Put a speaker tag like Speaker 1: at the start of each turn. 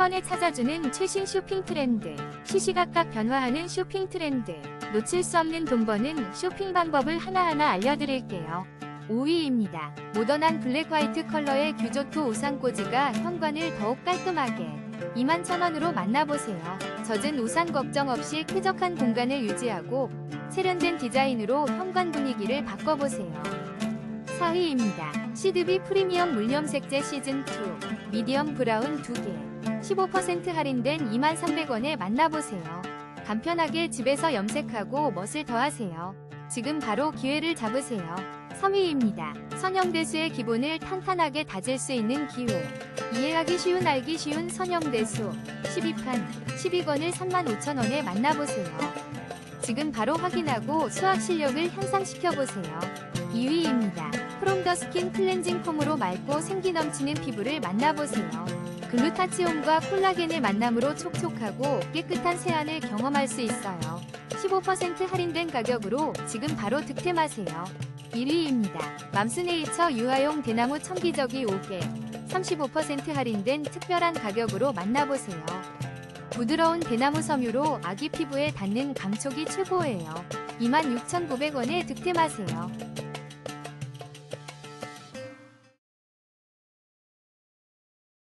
Speaker 1: 번에 찾아주는 최신 쇼핑 트렌드. 시시각각 변화하는 쇼핑 트렌드. 놓칠 수 없는 돈 버는 쇼핑 방법을 하나하나 알려드릴게요. 5위입니다. 모던한 블랙 화이트 컬러의 규조토 우산 꽂이가 현관을 더욱 깔끔하게 21,000원으로 만나보세요. 젖은 우산 걱정 없이 쾌적한 공간을 유지하고 세련된 디자인으로 현관 분위기를 바꿔보세요. 4위입니다. 시드비 프리미엄 물염 색제 시즌2 미디엄 브라운 2개 15% 할인된 23,300원에 만나보세요. 간편하게 집에서 염색하고 멋을 더하세요. 지금 바로 기회를 잡으세요. 3위입니다. 선형대수의 기본을 탄탄하게 다질 수 있는 기회. 이해하기 쉬운 알기 쉬운 선형대수 12판 12권을 35,000원에 만나보세요. 지금 바로 확인하고 수학 실력을 향상시켜보세요. 2위입니다. 프롬 더 스킨 클렌징 폼으로 맑고 생기 넘치는 피부를 만나보세요. 글루타치온과 콜라겐의 만남으로 촉촉하고 깨끗한 세안을 경험할 수 있어요. 15% 할인된 가격으로 지금 바로 득템하세요. 1위입니다. 맘스네이처 유아용 대나무 청기저귀 5개 35% 할인된 특별한 가격으로 만나보세요. 부드러운 대나무 섬유로 아기 피부에 닿는 감촉이 최고예요. 26,900원에 득템하세요.